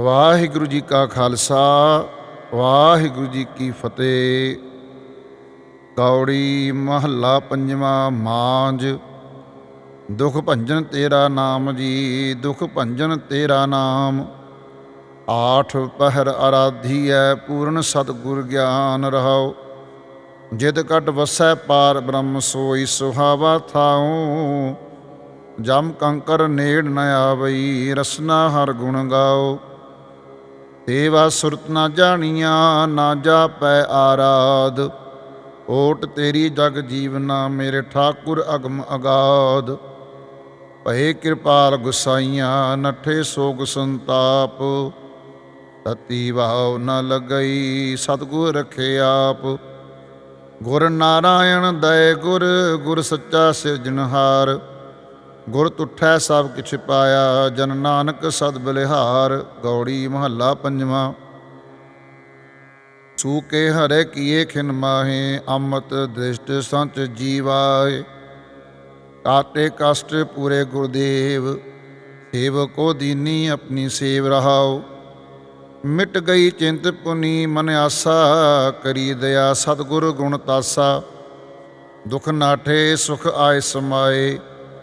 ਵਾਹਿਗੁਰੂ ਜੀ ਕਾ ਖਾਲਸਾ, ਵਾਹਿਗੁਰੂ ਜੀ ਕੀ ਫਤਿਹ। ਕੌੜੀ ਮਹੱਲਾ ਪੰਜਵਾਂ ਮਾਂਜ ਦੁਖ ਭੰਜਨ ਤੇਰਾ ਨਾਮ ਜੀ, ਦੁਖ ਭੰਜਨ ਤੇਰਾ ਨਾਮ। ਆਠ ਪਹਿਰ ਆਰਾਧੀਐ ਪੂਰਨ ਸਤਿਗੁਰ ਗਿਆਨ ਰਹਾਉ। ਜਿਤ ਕਟ ਵਸੈ ਪਾਰ ਬ੍ਰਹਮ ਸੋਈ ਸੁਹਾਵਾ ਥਾਉ। ਜਮ ਕੰਕਰ ਨੇੜ ਨ ਆਵਈ, ਰਸਨਾ ਹਰ ਗੁਣ ਗਾਓ ਤੇਵਾ ਸੁਰਤ ਨਾ ਜਾਣੀਆਂ, ਨਾ ਜਾਪੈ ਆਰਾਧ। ਓਟ ਤੇਰੀ ਜਗ ਜੀਵਨਾ, ਮੇਰੇ ਠਾਕੁਰ ਅਗਮ ਅਗਾਧ। ਭਏ ਕਿਰਪਾਲ ਗੁਸਾਈਆਂ, ਨਠੇ ਸੋਗ ਸੰਤਾਪ। ਤਤੀ ਵਾਉ ਨ ਲਗਈ, ਸਤਗੁਰ ਰਖੇ ਆਪ। ਗੁਰ ਨਾਰਾਇਣ ਦਇ ਗੁਰ ਗੁਰ ਸੱਚਾ ਸਿਰਜਣਹਾਰ। ਗੁਰ ਤੁਠੈ ਸਭ ਕਿਛ ਪਾਇਆ, ਜਨ ਨਾਨਕ ਸਦ ਬਲਿਹਾਰ, ਗੌੜੀ ਮਹੱਲਾ ਪੰਜਵਾਂ। ਸੂਕੇ ਹਰੇ ਕੀਏ ਖਿਨ ਮਾਹੇ, ਅੰਮ੍ਰਿਤ ਦ੍ਰਿਸ਼ਟ ਸੰਚ ਜੀਵਾਏ। ਕਾਟੇ ਕਸ਼ਟ ਪੂਰੇ ਗੁਰਦੇਵ ਸੇਵਕੋ ਦੀਨੀ ਆਪਣੀ ਸੇਵ ਰਹਾਓ ਮਿਟ ਗਈ ਚਿੰਤ ਪੁਨੀ ਮਨ ਆਸਾ, ਕਰੀ ਦਇਆ ਸਤਿਗੁਰ ਗੁਣ ਤਾਸਾ। ਦੁਖ ਨਾਠੇ ਸੁਖ ਆਏ ਸਮਾਏ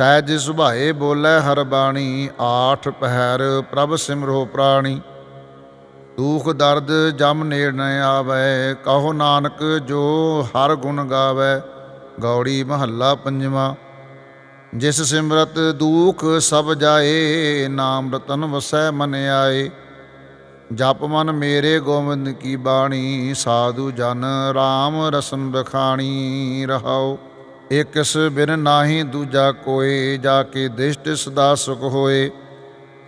ਤੈਜ ਸੁਭਾਏ ਬੋਲੇ ਹਰ ਬਾਣੀ, ਆਠ ਪਹਿਰ ਪ੍ਰਭ ਸਿਮਰੋ ਪ੍ਰਾਣੀ। ਦੁਖ ਦਰਦ ਜਮ ਨੇੜ ਨ ਆਵੇ, ਕਹੋ ਨਾਨਕ ਜੋ ਹਰ ਗੁਣ ਗਾਵੇ, ਗੌੜੀ ਮਹੱਲਾ ਪੰਜਵਾਂ। ਜਿਸ ਸਿਮਰਤ ਦੁਖ ਸਭ ਜਾਏ, ਨਾਮ ਰਤਨ ਵਸੈ ਮਨ ਆਏ। ਜਪ ਮਨ ਮੇਰੇ ਗੋਬਿੰਦ ਕੀ ਬਾਣੀ, ਸਾਧੂ ਜਨ RAM ਰਸਨ ਬਖਾਣੀ ਰਹਾਓ ਇਕਸ ਬਿਨ ਨਾਹੀ ਦੂਜਾ ਕੋਏ ਜਾ ਕੇ ਦਿਸ਼ਟ ਸਦਾ ਸੁਖ ਹੋਏ।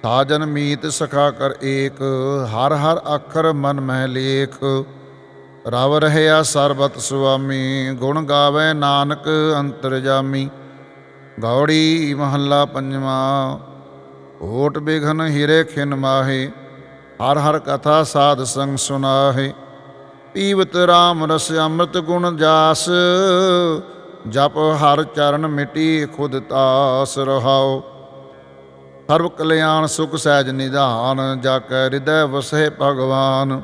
ਸਾਜਨ ਮੀਤ ਸਖਾ ਕਰ ਏਕ, ਹਰ ਹਰ ਅੱਖਰ ਮਨ ਮਹਿ ਲੇਖ। ਰਵ ਰਹਿਆ ਸਰਬਤ ਸੁਆਮੀ, ਗੁਣ ਗਾਵੇ ਨਾਨਕ ਅੰਤਰ ਜਾਮੀ। ਗੌੜੀ ਮਹੱਲਾ ਪੰਜਵਾਂ, ਓਟ ਬਿਘਨ ਹਿਰੇ ਖਿਨ ਮਾਹੇ। ਹਰ ਹਰ ਕਥਾ ਸਾਧ ਸੰਗ ਸੁਨਾਹੇ। ਪੀਵਤ RAM ਰਸ ਅੰਮ੍ਰਿਤ ਗੁਣ ਜਾਸ। ਜਪ ਹਰ ਚਰਨ ਮਿਟੀ ਖੁਦ ਤਾਸ ਰਹਾਓ ਸਰਬ ਕਲਿਆਣ ਸੁਖ ਸਹਿਜ ਨਿਧਾਨ ਜਾ ਕੈ ਹਿਰਦੈ ਵਸੈ ਭਗਵਾਨ।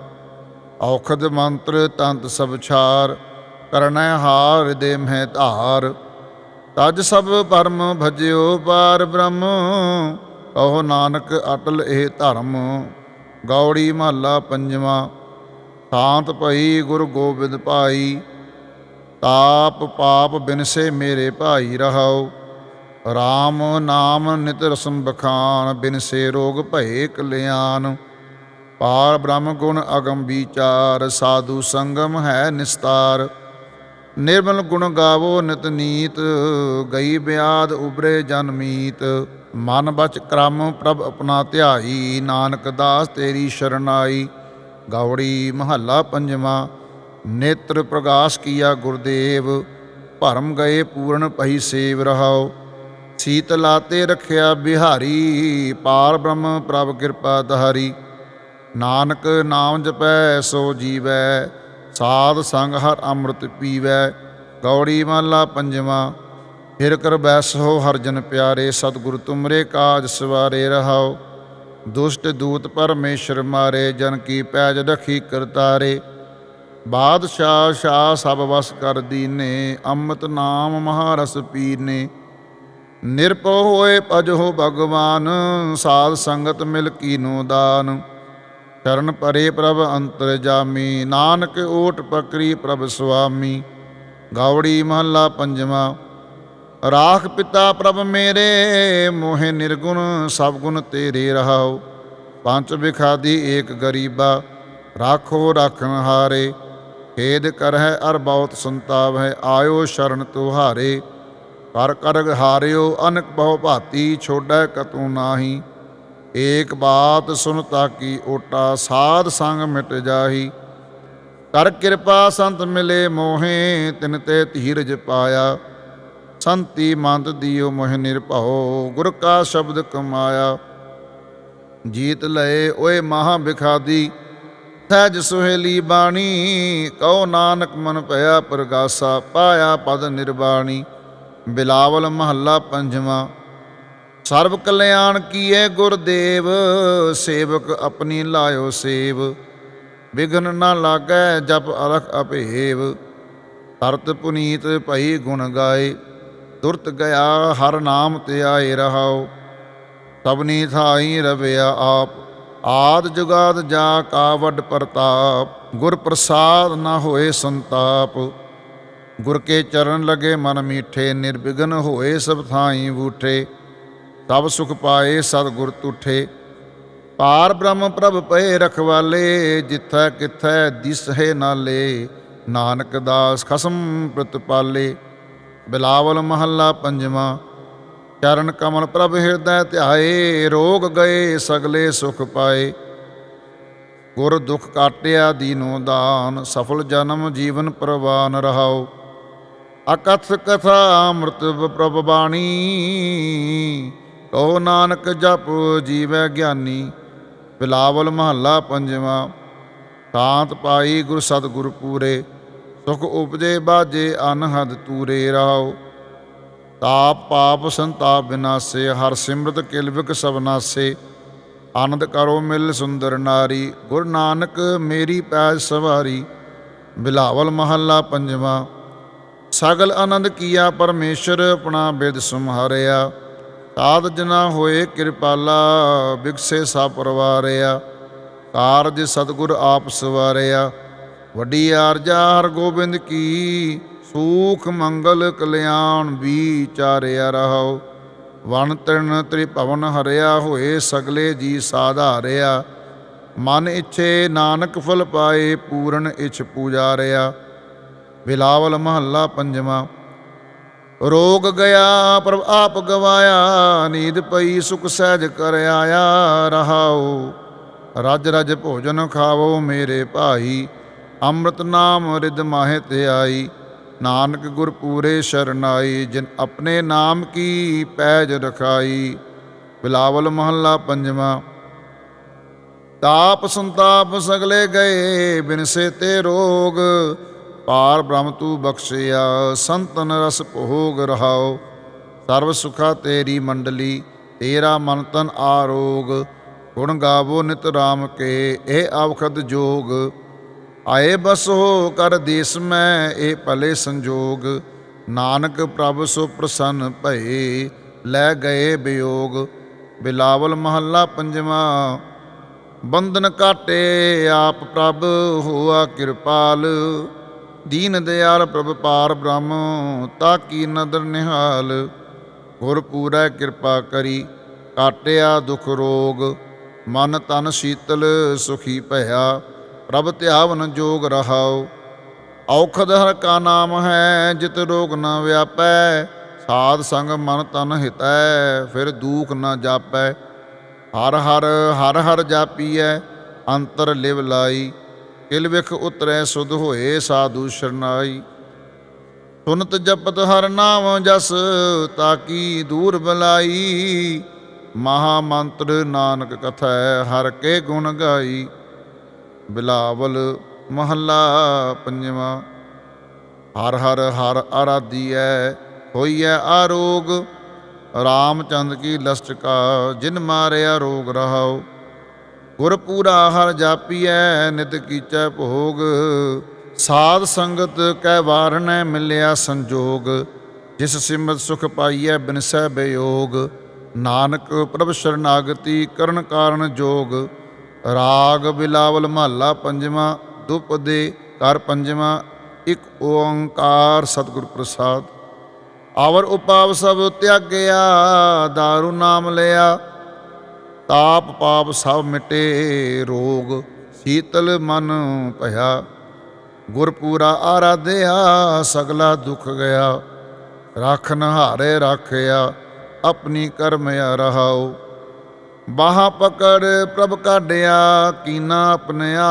ਔਖਦ ਮੰਤਰ ਤੰਤ ਸਭ ਛਾਰ, ਕਰਨੈ ਹਾਰ ਹਿਰਦੇ ਮਹਿ ਧਾਰ। ਤਜ ਸਭ ਪਰਮ ਭਜਿਓ ਪਾਰ ਬ੍ਰਹਮ, ਕਹੋ ਨਾਨਕ ਅਟਲ ਇਹ ਧਰਮ। ਗੌੜੀ ਮਹੱਲਾ ਪੰਜਵਾਂ, ਸ਼ਾਂਤ ਭਈ ਗੁਰ ਗੋਬਿੰਦ ਭਾਈ। ਤਾਪ ਪਾਪ ਬਿਨਸੇ ਮੇਰੇ ਭਾਈ ਰਹਾਓ RAM ਨਾਮ ਨਿਤ ਰਸਮ ਬਖਾਨ ਬਿਨਸੇ ਰੋਗ ਭਏ ਕਲਿਆਣ ਪਾਰ ਬ੍ਰਹਮ ਗੁਣ ਅਗਮ ਵਿਚਾਰ, ਸਾਧੂ ਸੰਗਮ ਹੈ ਨਿਸਤਾਰ। ਨਿਰਮਲ ਗੁਣ ਗਾਵੋ ਨਿਤ ਨੀਤ, ਗਈ ਬਿਆਦ ਉਬਰੇ ਜਨਮੀਤ ਮਨ ਬਚ ਕਰਮ ਪ੍ਰਭ ਆਪਣਾ ਧਿਆਈ, ਨਾਨਕ ਦਾਸ ਤੇਰੀ ਸ਼ਰਨਾਈ। ਗੌੜੀ ਮਹੱਲਾ ਪੰਜਵਾਂ। ਨੇਤਰ ਪ੍ਰਗਾਸ ਕੀਆ ਗੁਰਦੇਵ, ਭਰਮ ਗਏ ਪੂਰਨ ਪਈ ਸੇਵ ਰਹਾਓ ਸੀਤ ਲਾਤੇ ਰਖਿਆ ਬਿਹਾਰੀ, ਪਾਰ ਬ੍ਰਹਮ ਪ੍ਰਭ ਕਿਰਪਾ ਧਾਰੀ। ਨਾਨਕ ਨਾਮ ਜਪੈ ਸੋ ਜੀਵੈ, ਸਾਧ ਸੰਗ ਹਰ ਅੰਮ੍ਰਿਤ ਪੀਵੈ, ਗੌੜੀ ਮਹਲਾ ਪੰਜਵਾਂ। ਫਿਰ ਕਰ ਬੈਸੋ ਹਰ ਜਨ ਪਿਆਰੇ, ਸਤਿਗੁਰ ਤੁਮਰੇ ਕਾਜ ਸਵਾਰੇ ਰਹਾਓ ਦੁਸ਼ਟ ਦੂਤ ਪਰਮੇਸ਼ਰ ਮਾਰੇ, ਜਨ ਕੀ ਪੈਜ ਰਖੀ ਕਰਤਾਰੇ। ਬਾਦਸ਼ਾਹ ਸ਼ਾਹ ਸਭ ਵਸ ਕਰ ਦੀਨੇ ਅੰਮ੍ਰਿਤ ਨਾਮ ਮਹਾਰਸ ਪੀਨੇ ਨਿਰਭਉ ਹੋਏ ਭਜੋ ਭਗਵਾਨ, ਸਾਧ ਸੰਗਤ ਮਿਲ ਕੀਨੋ ਦਾਨ। ਚਰਨ ਪਰੇ ਪ੍ਰਭ ਅੰਤਰ ਜਾਮੀ, ਨਾਨਕ ਓਟ ਪਕਰੀ ਪ੍ਰਭ ਸੁਆਮੀ। ਗਾਉੜੀ ਮਹੱਲਾ ਪੰਜਵਾਂ, ਰਾਖ ਪਿਤਾ ਪ੍ਰਭ ਮੇਰੇ, ਮੋਹਿ ਨਿਰਗੁਣ ਸਭ ਗੁਣ ਤੇਰੇ ਰਹਾਓ ਪੰਜ ਵਿਖਾਦੀ ਏਕ ਗਰੀਬਾ, ਰਾਖੋ ਰਾਖਣ ਹਾਰੇ। ਖੇਦ ਕਰਹਿ ਅਰ ਬਹੁਤ ਸੰਤਾਪ ਹੈ ਆਇਓ ਸ਼ਰਨ ਤੁਹਾਰੇ। ਕਰ ਕਰ ਹਾਰਿਓ, ਅਨਕ ਬਹੁ ਭਾਤੀ ਛੋੜੈ ਕਤੂ ਨਾਹੀ। ਏਕ ਬਾਤ ਸੁਨ ਤਾਕੀ ਓਟਾ, ਸਾਧ ਸੰਗ ਮਿਟ ਜਾਹੀ। ਕਰ ਕਿਰਪਾ ਸੰਤ ਮਿਲੇ ਮੋਹੇ, ਤਿਨ ਤੇ ਧੀਰਜ ਪਾਇਆ। ਸੰਤੀ ਮੰਤ ਦਿਓ ਮੋਹ ਨਿਰਭਉ, ਗੁਰ ਕਾ ਸ਼ਬਦ ਕਮਾਇਆ। ਜੀਤ ਲਏ ਓਏ ਮਹਾ ਬਿਖਾਦੀ ਸਹਿਜ ਸੁਹੇਲੀ ਬਾਣੀ ਕਉ ਨਾਨਕ ਮਨ ਭਇਆ ਪ੍ਰਗਾਸਾ, ਪਾਇਆ ਪਦ ਨਿਰਬਾਣੀ। ਬਿਲਾਵਲ ਮਹੱਲਾ ਪੰਜਵਾਂ, ਸਰਬ ਕਲਿਆਣ ਕੀਏ ਗੁਰਦੇਵ, ਸੇਵਕ ਆਪਣੀ ਲਾਇਓ ਸੇਵ। ਵਿਗਨ ਨਾ ਲਾਗੈ ਜਪ ਅਰਖ ਅਭੇਵ, ਤਰਤ ਪੁਨੀਤ ਭਈ ਗੁਣ ਗਾਏ। ਦੁਰਤ ਗਿਆ ਹਰ ਨਾਮ ਤੇ ਆਏ ਰਹਾਓ, ਸਭਨੀ ਥਾਈ ਰਵਿਆ ਆਪ। ਆਦ ਜੁਗਾਦ ਜਾ ਕਾ ਵੱਡ ਪ੍ਰਤਾਪ, ਗੁਰ ਪ੍ਰਸਾਦ ਨਾ ਹੋਏ ਸੰਤਾਪ। ਗੁਰ ਕੇ ਚਰਨ ਲਗੇ ਮਨ ਮੀਠੇ, ਨਿਰਵਿਘਨ ਹੋਏ ਸਭ ਥਾਈ ਬੂਠੇ। ਤਬ ਸੁਖ ਪਾਏ ਸਤ ਗੁਰ ਤੁਠੇ। ਪਾਰ ਬ੍ਰਹਮ ਪ੍ਰਭ ਪਏ ਰਖਵਾਲੇ, ਜਿੱਥੈ ਕਿਥੈ ਦਿਸਹਿ ਨਾਲੇ ਨਾਨਕ ਦਾਸ ਖਸਮ ਪ੍ਰਤਪਾਲੇ। ਬਿਲਾਵਲ ਮਹੱਲਾ ਪੰਜਵਾਂ। ਚਰਨ ਕਮਲ ਪ੍ਰਭ ਹਿਰਦੈ ਧਿਆਏ, ਰੋਗ ਗਏ ਸਗਲੇ ਸੁਖ ਪਾਏ। ਗੁਰ ਦੁਖ ਕਾਟਿਆ ਦੀਨੋ ਦਾਨ, ਸਫਲ ਜਨਮ ਜੀਵਨ ਪ੍ਰਵਾਨ ਰਹਾਓ। ਅਕਥ ਕਥਾ ਅੰਮ੍ਰਿਤ ਪ੍ਰਭ ਬਾਣੀ, ਕਹੋ ਨਾਨਕ ਜਪ ਜੀਵੈ ਗਿਆਨੀ। ਬਿਲਾਵਲ ਮਹੱਲਾ ਪੰਜਵਾਂ ਤਾਂਤ ਪਾਈ ਗੁਰ ਸਤਿਗੁਰ ਪੂਰੇ, ਸੁਖ ਉਪਜੇ ਬਾਜੇ ਅਨਹਦ ਤੂਰੇ ਰਾਓ ਤਾਪ ਪਾਪ ਸੰਤਾਪ ਵਿਨਾਸੇ ਹਰ ਸਿਮਰਤ ਕਿਲਵਿਕ ਸਬਨਾਸੇ ਆਨੰਦ ਕਰੋ ਮਿਲ ਸੁੰਦਰ ਨਾਰੀ, ਗੁਰ ਨਾਨਕ ਮੇਰੀ ਪੈਜ ਸਵਾਰੀ। ਬਿਲਾਵਲ ਮਹੱਲਾ ਪੰਜਵਾਂ, ਸਗਲ ਆਨੰਦ ਕੀਆ ਪਰਮੇਸ਼ਰ, ਆਪਣਾ ਬਿਦ ਸੁਮਹਾਰਿਆ ਸਾਧ ਜਨਾ ਹੋਏ ਕਿਰਪਾਲਾ ਬਿਗਸੇ ਸਾ ਪਰਵਾਰਿਆ। ਕਾਰਜ ਸਤਿਗੁਰ ਆਪ ਸਵਾਰਿਆ। ਵੱਡੀ ਆਰਜਾ ਹਰ ਗੋਬਿੰਦ ਕੀ ਸੂਖ ਮੰਗਲ ਕਲਿਆਣ ਵਿਚਾਰਿਆ ਰਹਾਓ ਵਣ ਤ੍ਰਿਣ ਤ੍ਰਿਭਵਨ ਹਰਿਆ ਹੋਏ ਸਗਲੇ ਜੀ ਸਾਧਾਰਿਆ। ਮਨ ਇੱਛੇ ਨਾਨਕ ਫਲ ਪਾਏ, ਪੂਰਨ ਇਛ ਪੂਜਾਰਿਆ। ਬਿਲਾਵਲ ਮਹੱਲਾ ਪੰਜਵਾਂ, ਰੋਗ ਗਿਆ ਪ੍ਰਭ ਆਪ ਗਵਾਇਆ, ਨੀਂਦ ਪਈ ਸੁਖ ਸਹਿਜ ਕਰ ਆਇਆ ਰਹਾਓ ਰਜ ਰਜ ਭੋਜਨ ਖਾਵੋ ਮੇਰੇ ਭਾਈ, ਅੰਮ੍ਰਿਤ ਨਾਮ ਰਿਦ ਮਾਹਿ ਤੇ ਆਈ। ਨਾਨਕ ਗੁਰ ਪੂਰੇ ਸ਼ਰਨਾਈ, ਜਿਨ ਆਪਣੇ ਨਾਮ ਕੀ ਪੈਜ ਰਖਾਈ, ਬਿਲਾਵਲ ਮਹੱਲਾ ਪੰਜਵਾਂ। ਤਾਪ ਸੰਤਾਪ ਸਗਲੇ ਗਏ ਬਿਨਸੇ ਤੇ ਰੋਗ, ਪਾਰ ਬ੍ਰਹਮ ਤੂ ਬਖਸ਼ਿਆ, ਸੰਤਨ ਰਸ ਭੋਗ ਰਹਾਓ। ਸਰਬ ਸੁਖਾ ਤੇਰੀ ਮੰਡਲੀ, ਤੇਰਾ ਮਨ ਤਨ ਆਰੋਗ, ਗੁਣ ਗਾਵੋ ਨਿਤ ਰਾਮ ਕੇ, ਇਹ ਅਵਖਦ ਜੋਗ। ਆਏ ਬਸ ਹੋ ਕਰ ਦੇਸ ਮੈਂ ਇਹ ਭਲੇ ਸੰਜੋਗ। ਨਾਨਕ ਪ੍ਰਭ ਸੋ ਪ੍ਰਸੰਨ ਭਏ, ਲੈ ਗਏ ਬਿਯੋਗ। ਬਿਲਾਵਲ ਮਹੱਲਾ ਪੰਜਵਾਂ, ਬੰਧਨ ਕਾਟੇ ਆਪ ਪ੍ਰਭ ਹੋਆ ਕਿਰਪਾਲ। ਦੀਨ ਦਿਆਲ ਪ੍ਰਭ ਪਾਰ ਬ੍ਰਹਮ, ਤਾ ਕੀ ਨਦਰ ਨਿਹਾਲ। ਗੁਰ ਪੂਰੈ ਕਿਰਪਾ ਕਰੀ ਕਾਟਿਆ ਦੁਖ ਰੋਗ। ਮਨ ਤਨ ਸ਼ੀਤਲ ਸੁਖੀ ਭਇਆ। ਪ੍ਰਭ ਧਿਆਵਨ ਜੋਗ ਰਹਾਓ ਔਖਦ ਹਰ ਕਾ ਨਾਮ ਹੈ, ਜਿਤ ਰੋਗ ਨਾ ਵਿਆਪੈ। ਸਾਧ ਸੰਗ ਮਨ ਤਨ ਹਿਤੈ, ਫਿਰ ਦੂਖ ਨਾ ਜਾਪੈ। ਹਰ ਹਰ ਹਰ ਹਰ ਜਾਪੀਐ, ਅੰਤਰ ਲਿਵ ਲਾਈ। ਕਿਲ ਵਿਖ ਉਤਰੈ ਸੁਧ ਹੋਏ ਸਾਧੂ ਸ਼ਰਨਾਈ। ਸੁਨਤ ਜਪਤ ਹਰ ਨਾਮ ਜਸ ਤਾਕੀ ਦੂਰ ਬਲਾਈ। ਮਹਾ ਮੰਤਰ ਨਾਨਕ ਕਥੈ, ਹਰ ਕੇ ਗੁਣ ਗਾਈ। ਬਿਲਾਵਲ ਮਹੱਲਾ ਪੰਜਵਾਂ। ਹਰ ਹਰ ਹਰ ਆਰਾਧੀਐ, ਹੋਈਐ ਆਰੋਗ। ਰਾਮਚੰਦ ਕੀ ਲਸਟਕਾ ਜਿਨ ਮਾਰਿਆ ਰੋਗ ਰਹਾਉ। ਗੁਰ ਪੂਰਾ ਹਰ ਜਾਪੀਐ, ਨਿਤ ਕੀਚੈ ਭੋਗ। ਸਾਧ ਸੰਗਤ ਕੈ ਵਾਰਣੈ ਮਿਲਿਆ ਸੰਜੋਗ। ਜਿਸ ਸਿਮਤ ਸੁਖ ਪਾਈਐ, ਬਿਨਸੈ ਬਿਯੋਗ ਨਾਨਕ ਪ੍ਰਭ ਸ਼ਰਨਾਗਤੀ ਕਰਨ ਕਾਰਨ ਜੋਗ। ਰਾਗ ਬਿਲਾਵਲ ਮਹੱਲਾ ਪੰਜਵਾਂ ਦੁਪਦੇ ਕਰ ਪੰਜਵਾਂ, ਇੱਕ ਓੰਕਾਰ ਸਤਿਗੁਰ ਪ੍ਰਸਾਦ। ਆਵਰ ਉਪਾਵ ਸਭ ਤਿਆਗਿਆ, ਦਾਰੂ ਨਾਮ ਲਿਆ। ਤਾਪ ਪਾਪ ਸਭ ਮਿਟੇ, ਰੋਗ ਸੀਤਲ ਮਨ ਭਇਆ। ਗੁਰ ਪੂਰਾ ਆਰਾਧਿਆ, ਸਗਲਾ ਦੁਖ ਗਿਆ। ਰਖ ਨਹਾਰੇ ਰਾਖਿਆ, ਆਪਣੀ ਕਰਮ ਆ ਰਹਾਉ ਬਾਹਾਂ ਪਕੜ ਪ੍ਰਭ ਕਾਢਿਆ, ਕੀਨਾ ਆਪਣਿਆ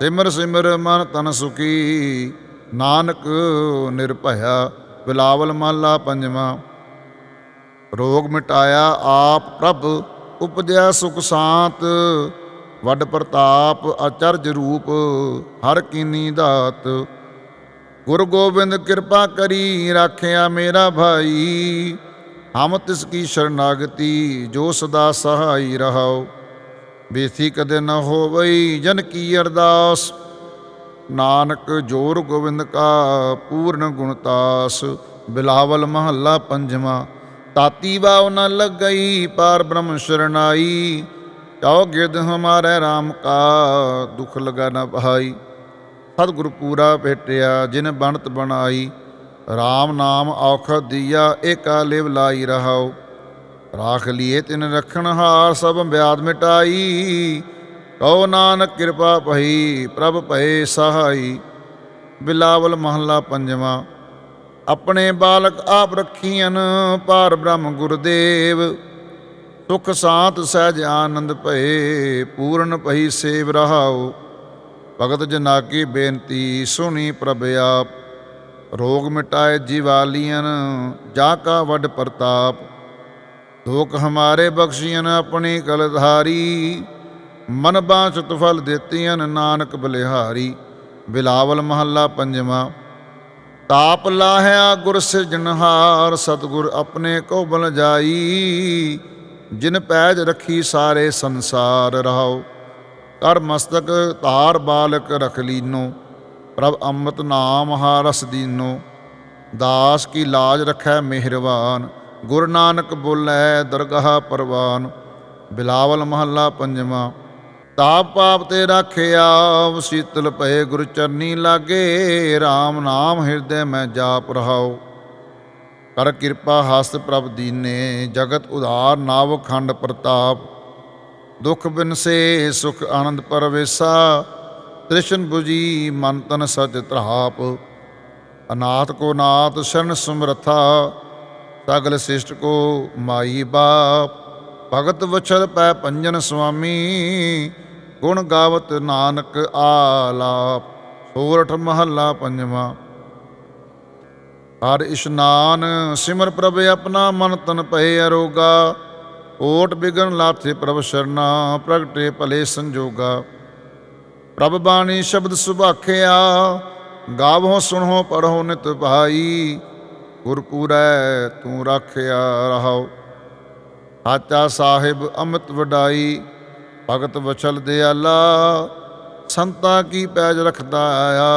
ਸਿਮਰ ਸਿਮਰ ਮਨ ਤਨ ਸੁਖੀ, ਨਾਨਕ ਨਿਰਭਇਆ। ਬਿਲਾਵਲ ਮਾਲਾ ਪੰਜਵਾਂ। ਰੋਗ ਮਿਟਾਇਆ ਆਪ ਪ੍ਰਭ, ਉਪਜਿਆ ਸੁਖ ਸਾਤ। ਵੱਡ ਪ੍ਰਤਾਪ ਅਚਰਜ ਰੂਪ, ਹਰ ਕੀਨੀ ਦਾਤ। ਗੁਰ ਗੋਬਿੰਦ ਕਿਰਪਾ ਕਰੀ, ਰਾਖਿਆ ਮੇਰਾ ਭਾਈ। ਹਮ ਤਿਸ ਕੀ ਸ਼ਰਨਾਗਤੀ, ਜੋ ਸਦਾ ਸਹਾਈ ਰਹਾਓ ਬੇਥੀ ਕਦੇ ਨਾ ਹੋਵਈ ਜਨ ਕੀ ਅਰਦਾਸ। ਨਾਨਕ ਜੋਰ ਗੋਬਿੰਦ ਕਾ ਪੂਰਨ ਗੁਣਤਾਸ ਬਿਲਾਵਲ ਮਹੱਲਾ ਪੰਜਵਾਂ, ਤਾਤੀ ਬਾਉ ਨ ਲੱਗਈ, ਪਾਰ ਬ੍ਰਹਮ ਸ਼ਰਨਾਈ। ਕਉ ਗਿਰਦ ਹਮਾਰੇ RAM ਕਾ, ਦੁਖ ਲਗਾ ਨਾ ਭਾਈ ਸਤਿਗੁਰ ਪੂਰਾ ਭੇਟਿਆ, ਜਿਨ ਬਣਤ ਬਣਾਈ। RAM ਨਾਮ ਔਖਦ ਦੀਆ, ਏਕਾ ਲਿਵ ਲਾਈ ਰਹਾਓ ਰਾਖ ਲੀਏ ਤਿਨ ਰਖਣ ਹਾਰ, ਸਭ ਬਿਆਦ ਮਿਟਾਈ। ਕਉ ਨਾਨਕ ਕਿਰਪਾ ਭਈ, ਪ੍ਰਭ ਭਏ ਸਹਾਈ। ਬਿਲਾਵਲ ਮਹੱਲਾ ਪੰਜਵਾਂ, ਆਪਣੇ ਬਾਲਕ ਆਪ ਰੱਖੀਆਂ ਪਾਰ ਬ੍ਰਹਮ ਗੁਰਦੇਵ। ਸੁਖ ਸਾਤ ਸਹਿਜ ਆਨੰਦ ਭਏ, ਪੂਰਨ ਭਈ ਸੇਵ ਰਹਾਓ ਭਗਤ ਜਨਾ ਕੀ ਬੇਨਤੀ ਸੁਣੀ ਪ੍ਰਭ ਆਪ। ਰੋਗ ਮਿਟਾਏ ਜੀਵਾਲੀਆਂ ਜਾ ਕਾ ਵੱਡ ਪ੍ਰਤਾਪ। ਲੋਕ ਹਮਾਰੇ ਬਖਸ਼ੀਆਂ ਆਪਣੀ ਕਲਧਾਰੀ। ਮਨ ਬਾਂਛਤ ਫਲ ਦਿੱਤੀਆਂ ਨਾਨਕ ਬਲਿਹਾਰੀ। ਬਿਲਾਵਲ ਮਹੱਲਾ ਪੰਜਵਾਂ। ਤਾਪ ਲਾਹਿਆ ਗੁਰ ਸਿਰਜਣਹਾਰ, ਸਤਗੁਰ ਆਪਣੇ ਕੋ ਬਲ ਜਾਈ। ਜਿਨ ਪੈਜ ਰੱਖੀ ਸਾਰੇ ਸੰਸਾਰ ਰਹਾਓ ਕਰ ਮਸਤਕ ਧਾਰ ਬਾਲਕ ਰਖ ਲੀਨੋ। ਪ੍ਰਭ ਅੰਮ੍ਰਿਤ ਨਾਮ ਹਾਰਸ ਦੀਨੋ, ਦਾਸ ਕੀ ਲਾਜ ਰਖੈ ਮਿਹਰਬਾਨ, ਗੁਰ ਨਾਨਕ ਬੋਲੇ ਦਰਗਾਹ ਪਰਵਾਨ। ਬਿਲਾਵਲ ਮਹੱਲਾ ਪੰਜਵਾਂ, ਤਾਪ ਪਾਪ ਤੇ ਰਾਖਿਆ, ਸੀਤਲ ਭਏ ਗੁਰ ਚਰਨੀ ਲਾਗੇ RAM ਨਾਮ ਹਿਰਦੇ ਮੈਂ ਜਾਪ ਰਹਾਉ। ਕਰ ਕਿਰਪਾ ਹਸਤ ਪ੍ਰਭ ਦੀਨੇ, ਜਗਤ ਉਧਾਰ ਨਾਵ ਖੰਡ ਪ੍ਰਤਾਪ। ਦੁਖ ਬਿਨਸੇ ਸੁਖ ਆਨੰਦ ਪਰਵੇਸਾ ਤ੍ਰਿਸ਼ਨ 부ਜੀ ਮਨ ਤਨ ਸਜ ਤ੍ਰਾਪ, ਅਨਾਥ ਕੋ ਨਾਥ ਸ਼ਰਨ ਸਮਰਥਾ, ਸਗਲ ਸਿਸ਼ਟ ਕੋ ਮਾਈ ਬਾਪ। ਭਗਤ ਵਛਲ ਪੈ ਪੰਜਨ ਸੁਆਮੀ ਗੁਣ ਗਾਵਤ ਨਾਨਕ ਆਲਾਪ। ਸੋਰਠ ਮਹੱਲਾ ਪੰਜਵਾਂ। ਹਰ ਇਸ਼ਨਾਨ ਸਿਮਰ ਪ੍ਰਭ ਆਪਣਾ ਮਨ ਤਨ ਭਏ ਅਰੋਗਾ। ਓਟ ਬਿਗਨ ਲਾਥੇ ਪ੍ਰਭ ਸ਼ਰਨਾ, ਪ੍ਰਗਟੇ ਭਲੇ ਸੰਜੋਗਾ। ਪ੍ਰਭ ਬਾਣੀ ਸ਼ਬਦ ਸੁਭਾਖਿਆ ਗਾਵੋ ਸੁਣੋ ਪੜੋ ਨਿਤ ਭਾਈ ਗੁਰ ਤੂੰ ਰਾਖਿਆ ਰਹਾਓ ਸਾਚਾ ਸਾਹਿਬ ਅੰਮ੍ਰਿਤ ਵਡਾਈ, ਭਗਤ ਵਛਲ ਦਿਆਲਾ, ਸੰਤਾ ਕੀ ਪੈਜ ਰਖਦਾ ਆਇਆ,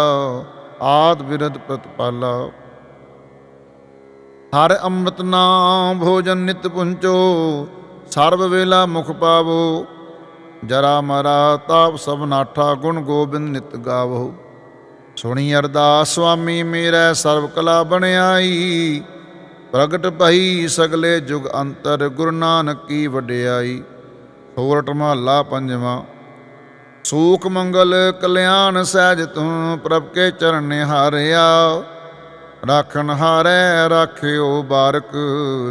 ਆਦ ਬਿਰਧ ਪ੍ਰਤਪਾਲਾ। ਹਰ ਅੰਮ੍ਰਿਤ ਨਾਮ ਭੋਜਨ ਨਿਤ ਪੁੰਚੋ, ਸਰਬ ਵੇਲਾ ਮੁਖ ਪਾਵੋ। ਜਰਾ ਮਰਾ ਤਾਪ ਸਭ ਨਾਠਾ, ਗੁਣ ਗੋਬਿੰਦ ਨਿਤ ਗਾਵੋ ਸੁਣੀ ਅਰਦਾਸ, ਸੁਆਮੀ ਮੇਰਾ ਸਰਬ ਕਲਾ ਬਣਾਈ ਪ੍ਰਗਟ ਭਈ ਸਗਲੇ ਜੁਗ ਅੰਤਰ ਗੁਰੂ ਨਾਨਕ ਕੀ ਵਡਿਆਈ। ਸੋਰਠ ਮਹੱਲਾ ਪੰਜਵਾਂ। ਸੂਖ ਮੰਗਲ ਕਲਿਆਣ ਸਹਿਜ ਤੂੰ ਪ੍ਰਭ ਕੇ ਚਰਨ ਨਿਹਾਰਿਆ। ਰਾਖਣ ਹਾਰੈ, ਰਾਖਿਓ ਬਾਰਕ,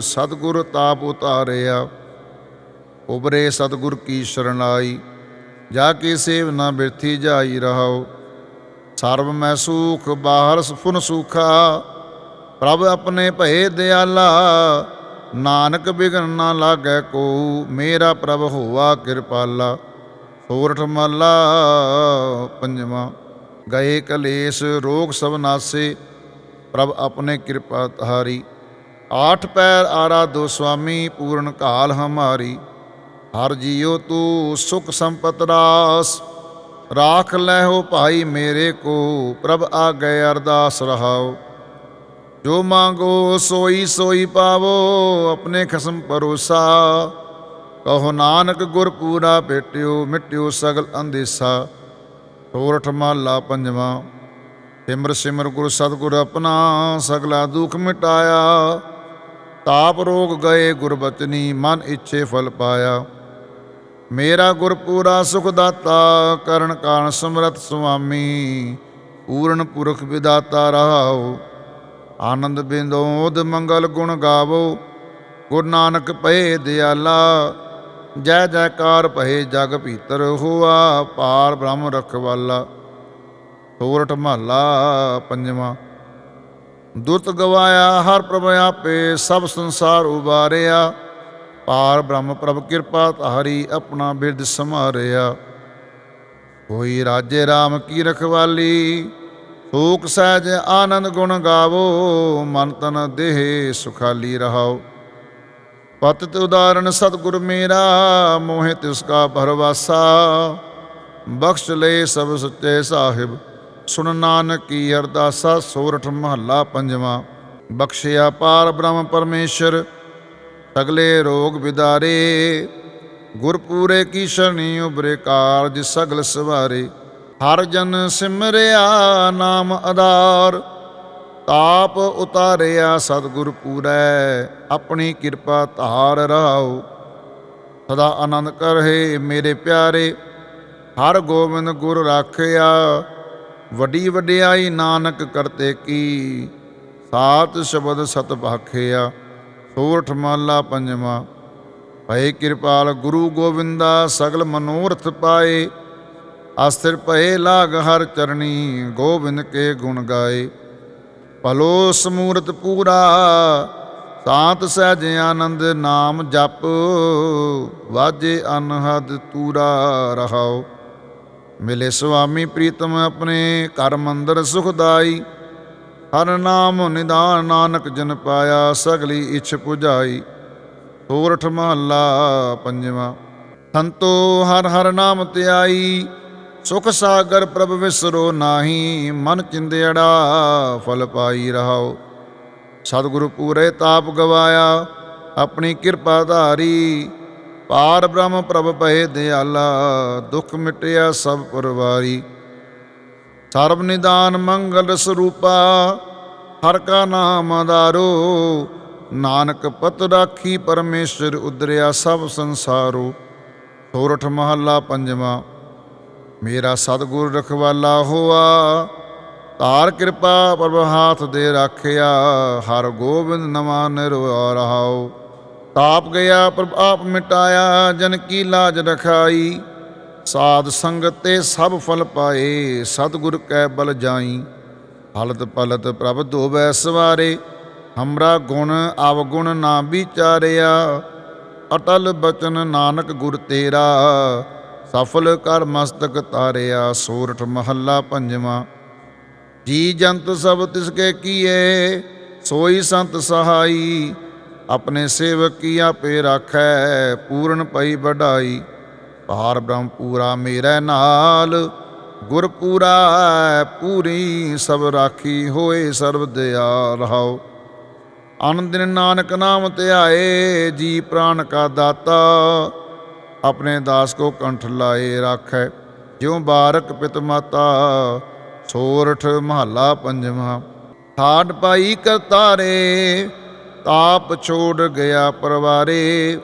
ਸਤਿਗੁਰ ਤਾਪ ਉਤਾਰਿਆ। ਉਬਰੇ ਸਤਿਗੁਰ ਕੀ ਸ਼ਰਣਾਈ ਜਾ ਕੇ ਸੇਵ ਨਾ ਬਿਰਥੀ ਜਾਈ ਰਹਾਓ ਸਰਬ ਮੈਂ ਸੂਖ, ਬਾਹਰ ਸੁਫਨ ਸੂਖਾ, ਪ੍ਰਭ ਆਪਣੇ ਭਏ ਦਿਆਲਾ। ਨਾਨਕ ਬਿਗਨ ਨਾ ਲਾਗੈ ਕੋ ਮੇਰਾ ਪ੍ਰਭ ਹੋਵਾ ਕਿਰਪਾਲਾ। ਸੋਰਠ ਮਹਲਾ, ਪੰਜਵਾਂ, ਗਏ ਕਲੇਸ਼, ਰੋਗ ਸਭ ਨਾਸੇ, ਪ੍ਰਭ ਆਪਣੇ ਕਿਰਪਾ ਧਾਰੀ। ਆਠ ਪੈਰ ਆਰਾਧੋ ਸੁਆਮੀ ਪੂਰਨ ਕਾਲ ਹਮਾਰੀ। ਹਰ ਜੀਉ ਤੂੰ ਸੁਖ ਸੰਪਤ ਰਾਸ। ਰਾਖ ਲੈਹੋ ਭਾਈ ਮੇਰੇ ਕੋ, ਪ੍ਰਭ ਆ ਗਏ ਅਰਦਾਸ ਰਹਾਓ। ਜੋ ਮੰਗੋ ਸੋਈ ਸੋਈ ਪਾਵੋ, ਆਪਣੇ ਖਸਮ ਪਰੋਸਾ ਕਹੋ ਨਾਨਕ ਗੁਰ ਪੂਰਾ ਭੇਟਿਓ, ਮਿਟਿਓ ਸਗਲ ਅੰਦੇਸਾ। ਸੋਰਠ ਮਹਲਾ ਪੰਜਵਾਂ, ਸਿਮਰ ਸਿਮਰ ਗੁਰ ਸਤਿਗੁਰ ਆਪਣਾ, ਸਗਲਾ ਦੁਖ ਮਿਟਾਇਆ। ਤਾਪ ਰੋਗ ਗਏ ਗੁਰਬਚਨੀ ਮਨ ਇੱਛੇ ਫਲ ਪਾਇਆ। ਮੇਰਾ ਗੁਰ ਪੂਰਾ ਸੁਖ ਦਾਤਾ ਕਰਨ ਕਾਣ ਸਮਰਤ ਸੁਆਮੀ, ਪੂਰਨ ਪੁਰਖ ਵਿਦਾਤਾ ਰਹਾਓ। ਆਨੰਦ ਬਿੰਦੋਦ ਮੰਗਲ ਗੁਣ ਗਾਵੋ। ਗੁਰ ਨਾਨਕ ਪਏ ਦਿਆਲਾ, ਜੈ ਜੈਕਾਰ ਭਏ ਜਗ ਭੀਤਰ ਹੋਆ, ਪਾਰ ਬ੍ਰਹਮ ਰਖਵਾਲਾ। ਸੋਰਠ ਮਹੱਲਾ ਪੰਜਵਾਂ। ਦੁਰਤ ਗਵਾਇਆ, ਹਰ ਪ੍ਰਭ ਆਪੇ ਸਭ ਸੰਸਾਰ ਉਬਾਰਿਆ। ਪਾਰ ਬ੍ਰਹਮ ਪ੍ਰਭ ਕਿਰਪਾ ਧਾਰੀ ਆਪਣਾ ਬਿਰਦ ਸਮਾਰਿਆ ਕੋਈ ਰਾਜੇ RAM ਕੀ ਰਖਵਾਲੀ, ਸੂਖ ਸਹਿਜ ਆਨੰਦ ਗੁਣ ਗਾਵੋ, ਮਨ ਤਨ ਦੇਹ ਸੁਖਾਲੀ ਰਹਾਓ। ਪਤਿਤ ਉਦਾਹਰਣ, ਸਤਿਗੁਰ ਮੇਰਾ, ਮੋਹਿ ਤਿਸ ਕਾ ਭਰਵਾਸਾ। ਬਖਸ਼ ਲੈ ਸਭ ਸੱਚੇ ਸਾਹਿਬ, ਸੁਣ ਨਾਨਕ ਕੀ ਅਰਦਾਸਾ, ਸੋਰਠ ਮਹੱਲਾ ਪੰਜਵਾਂ। ਬਖਸ਼ਿਆ ਪਾਰ ਬ੍ਰਹਮ ਪਰਮੇਸ਼ਰ ਸਗਲੇ ਰੋਗ ਵਿਦਾਰੇ ਗੁਰਪੂਰੇ ਕੀ ਸ਼ਰਣੀ ਉਬਰੇ ਕਾਰਜ ਸਗਲ ਸਵਾਰੇ। ਹਰ ਜਨ ਸਿਮਰਿਆ ਨਾਮ ਆਧਾਰ, ਤਾਪ ਉਤਾਰਿਆ ਸਤਿਗੁਰ ਪੂਰੈ, ਆਪਣੀ ਕਿਰਪਾ ਧਾਰ ਰਹਾਓ ਸਦਾ ਆਨੰਦ ਕਰਹਿ ਮੇਰੇ ਪਿਆਰੇ, ਹਰ ਗੋਬਿੰਦ ਗੁਰ ਰਾਖਿਆ। ਵੱਡੀ ਵਡਿਆਈ ਨਾਨਕ ਕਰਤੇ ਕੀ, ਸਾਤ ਸ਼ਬਦ ਸਤ ਭਾਖਿਆ ਸੋਰਠ ਮਹਲਾ ਪੰਜਵਾਂ। ਭਏ ਕਿਰਪਾਲ ਗੁਰੂ ਗੋਬਿੰਦਾ ਸਗਲ ਮਨੋਰਥ ਪਾਏ। ਅਸਥਿਰ ਭਏ ਲਾਗ ਹਰ ਚਰਣੀ ਗੋਬਿੰਦ ਕੇ ਗੁਣ ਗਾਏ। ਭਲੋ ਸਮੂਰਤ ਪੂਰਾ, ਸਾਤ ਸਹਿਜ ਆਨੰਦ ਨਾਮ ਜਪ। ਵਾਜੇ ਅਨਹਦ ਤੂਰਾ ਰਹਾਓ ਮਿਲੇ ਸੁਆਮੀ ਪ੍ਰੀਤਮ ਆਪਣੇ, ਘਰ ਮੰਦਰ ਸੁਖਦਾਈ ਹਰ ਨਾਮ ਨਿਦਾਨ ਨਾਨਕ ਜਨ ਪਾਇਆ, ਸਗਲੀ ਇਛ ਪੁਜਾਈ। ਸੋਰਠ ਮਹੱਲਾ ਪੰਜਵਾਂ। ਸੰਤੋ ਹਰ ਹਰ ਨਾਮ ਧਿਆਈ, ਸੁਖ ਸਾਗਰ ਪ੍ਰਭ ਵਿਸਰੋ ਨਾਹੀ, ਮਨ ਚਿੰਦੜਾ ਫਲ ਪਾਈ ਰਹਾਓ। ਸਤਿਗੁਰੂ ਪੂਰੇ ਤਾਪ ਗਵਾਇਆ, ਆਪਣੀ ਕਿਰਪਾ ਧਾਰੀ। ਪਾਰ ਬ੍ਰਹਮ ਪ੍ਰਭ ਪਏ ਦਿਆਲਾ, ਦੁਖ ਮਿਟਿਆ ਸਭ ਪਰਵਾਰੀ। ਸਰਬ ਨਿਦਾਨ ਮੰਗਲ ਸਰੂਪਾ, ਹਰ ਕਾ ਨਾਮ ਆਧਾਰੋ। ਨਾਨਕ ਪਤ ਰਾਖੀ ਪਰਮੇਸ਼ਰ ਉਦਰਿਆ ਸਭ ਸੰਸਾਰੋ। ਸੋਰਠ ਮਹੱਲਾ ਪੰਜਵਾਂ, ਮੇਰਾ ਸਤਿਗੁਰ ਰਖਵਾਲਾ ਹੋਆ। ਧਾਰ ਕਿਰਪਾ ਪ੍ਰਭ ਹਾਥ ਦੇ ਰਾਖਿਆ, ਹਰ ਗੋਬਿੰਦ ਨਵਾਂ ਨਿਰਵਾ ਰਹਾਓ। ਤਾਪ ਗਿਆ ਪ੍ਰਭ ਆਪ ਮਿਟਾਇਆ, ਜਨ ਕੀ ਲਾਜ ਰਖਾਈ। ਸਾਧ ਸੰਗਤ ਤੇ ਸਭ ਫਲ ਪਾਏ, ਸਤਿਗੁਰ ਕੈ ਬਲ ਜਾਈ। ਹਲਤ ਪਲਤ ਪ੍ਰਭ ਧੋਵੈ ਸਵਾਰੇ, ਹਮਰਾ ਗੁਣ ਅਵਗੁਣ ਨਾ ਵਿਚਾਰਿਆ। ਅਟਲ ਬਚਨ ਨਾਨਕ ਗੁਰ ਤੇਰਾ, ਸਫਲ ਕਰ ਮਸਤਕ ਤਾਰਿਆ, ਸੋਰਠ ਮਹੱਲਾ ਪੰਜਵਾਂ। ਜੀ ਜੰਤ ਸਭ ਤਿਸ ਕੇ ਕੀਏ, ਸੋਈ ਸੰਤ ਸਹਾਈ। ਆਪਣੇ ਸੇਵਕ ਕੀ ਆਪੇ ਰਾਖੈ, ਪੂਰਨ ਪਈ ਵਡਾਈ। ਭਾਰ ਬ੍ਰਹਮ ਪੂਰਾ ਮੇਰੇ ਨਾਲ ਗੁਰ ਪੂਰਾ ਪੂਰੀ, ਸਭ ਰਾਖੀ ਹੋਏ ਸਰਬ ਦਿਆਲ ਰਹਾਓ ਆਨੰਦ ਦਿਨ ਨਾਨਕ ਨਾਮ ਧਿਆਏ ਜੀ ਪ੍ਰਾਨ ਕਾ ਦਾਤਾ, ਆਪਣੇ ਦਾਸ ਕੋ ਕੰਠ ਲਾਏ ਰਾਖੈ। ਜਿਉ ਬਾਰਕ ਪਿਤ ਮਾਤਾ, ਸੋਰਠ ਮਹੱਲਾ ਪੰਜਵਾਂ। ਠਾਡ ਪਾਈ ਕਰਤਾਰੇ, ਤਾਪ ਛੋੜ ਗਿਆ ਪਰਵਾਰੇ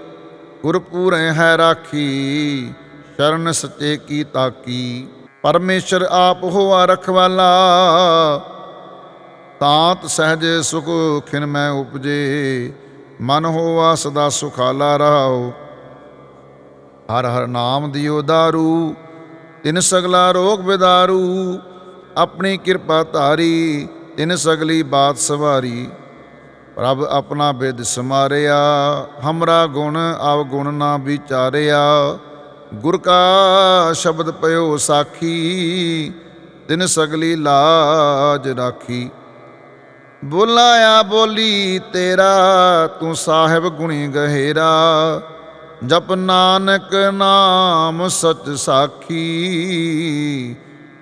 ਗੁਰਪੂਰੈ ਹੈ ਰਾਖੀ, ਸ਼ਰਨ ਸੱਚੇ ਕੀ ਤਾਕੀ। ਪਰਮੇਸ਼ਰ ਆਪ ਹੋਆ ਰਖਵਾਲਾ, ਤਾਤ ਸਹਜ ਸੁਖ ਖਿਨ ਮੈਂ ਉਪਜੇ। ਮਨ ਹੋਆ ਸਦਾ ਸੁਖਾਲਾ ਰਹਾਓ ਹਰ ਹਰ ਨਾਮ ਦਿਓ ਦਾਰੂ, ਤਿਨ ਸਗਲਾ ਰੋਗ ਵਿਦਾਰੂ ਆਪਣੀ ਕਿਰਪਾ ਧਾਰੀ, ਤਿਨ ਸਗਲੀ ਬਾਤ ਸਵਾਰੀ। ਪ੍ਰਭ ਆਪਣਾ ਬਿਦ ਸਮਾਰਿਆ, ਹਮਰਾ ਗੁਣ ਆਵ ਗੁਣ ਨਾ ਵਿਚਾਰਿਆ। ਗੁਰ ਕਾ ਸ਼ਬਦ ਪਇਓ ਸਾਖੀ, ਤਿਨ ਸਗਲੀ ਲਾਜ ਰਾਖੀ। ਬੋਲਾਇਆ ਬੋਲੀ ਤੇਰਾ, ਤੂੰ ਸਾਹਿਬ ਗੁਣੀ ਗਹਿਰਾ। ਜਪ ਨਾਨਕ ਨਾਮ ਸਚ ਸਾਖੀ,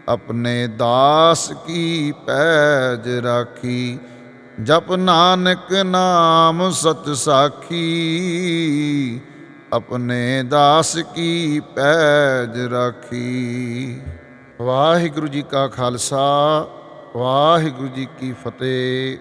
ਆਪਣੇ ਦਾਸ ਕੀ ਪੈਜ ਰਾਖੀ। ਜਪ ਨਾਨਕ ਨਾਮ ਸਚ ਸਾਖੀ, ਆਪਣੇ ਦਾਸ ਕੀ ਪੈਜ ਰਾਖੀ। ਵਾਹਿਗੁਰੂ ਜੀ ਕਾ ਖਾਲਸਾ, ਵਾਹਿਗੁਰੂ ਜੀ ਕੀ ਫਤਿਹ।